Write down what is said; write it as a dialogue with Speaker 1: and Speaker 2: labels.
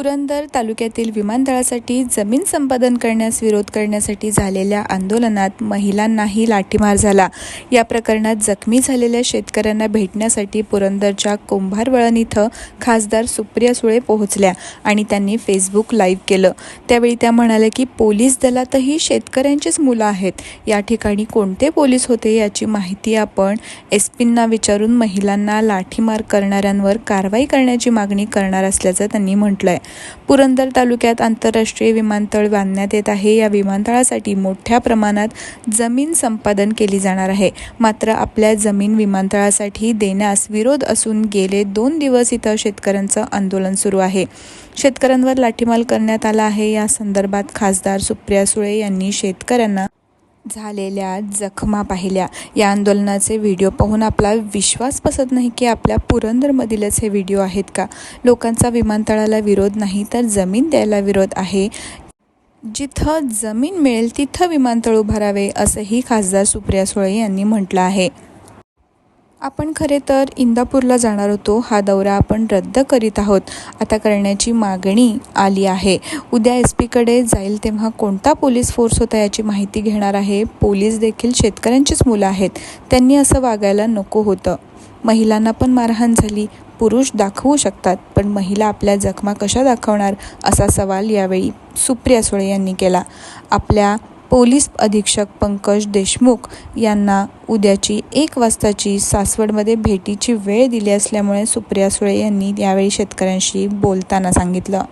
Speaker 1: पुरंदर तालुक्यातील विमानतळासाठी जमीन संपादन करण्यास विरोध करण्यासाठी झालेल्या आंदोलनात महिलांनाही लाठीमार झाला. या प्रकरणात जखमी झालेल्या शेतकऱ्यांना भेटण्यासाठी पुरंदरच्या कुंभारवळण इथं खासदार सुप्रिया सुळे पोहोचल्या आणि त्यांनी फेसबुक लाईव्ह केलं. त्यावेळी त्या म्हणाल्या की पोलीस दलातही शेतकऱ्यांचीच मुलं आहेत. या ठिकाणी कोणते पोलीस होते याची माहिती आपण एस पींना विचारून महिलांना लाठीमार करणाऱ्यांवर कारवाई करण्याची मागणी करणार असल्याचं त्यांनी म्हटलं आहे पुरंदर तालुक्यात आंतरराष्ट्रीय विमानतळ बांधण्यात येत आहे. या विमानतळासाठी मोठ्या प्रमाणात जमीन संपादन केली जाणार आहे. मात्र आपल्या जमीन विमानतळासाठी देण्यास विरोध असून गेले दोन दिवस इथं शेतकऱ्यांचं आंदोलन सुरू आहे. शेतकऱ्यांवर लाठीमाल करण्यात आला आहे. या संदर्भात खासदार सुप्रिया सुळे यांनी शेतकऱ्यांना झालेल्या जखमा पाहिल्या. या आंदोलनाचे व्हिडिओ पाहून आपला विश्वास बसत नाही की आपल्या पुरंदरमधीलच हे व्हिडिओ आहेत का? लोकांचा विमानतळाला विरोध नाही तर जमीन द्यायला विरोध आहे. जिथं जमीन मिळेल तिथं विमानतळ उभारावे असंही खासदार सुप्रिया सुळे यांनी म्हटलं आहे. आपण खरे तर इंदापूरला जाणार होतो. हा दौरा आपण रद्द करीत आहोत. आता करण्याची मागणी आली आहे. उद्या एस पीकडे जाईल तेव्हा कोणता पोलीस फोर्स होता याची माहिती घेणार आहे. पोलीस देखील शेतकऱ्यांचीच मुलं आहेत. त्यांनी असं वागायला नको होतं. महिलांना पण मारहाण झाली. पुरुष दाखवू शकतात पण महिला आपल्या जखमा कशा दाखवणार असा सवाल यावेळी सुप्रिया सुळे यांनी केला. आपल्या पोलीस अधीक्षक पंकज देशमुख यांना उद्याची एक वाजताची सासवडमध्ये भेटीची वेळ दिली असल्यामुळे सुप्रिया सुळे यांनी यावेळी शेतकऱ्यांशी बोलताना सांगितलं.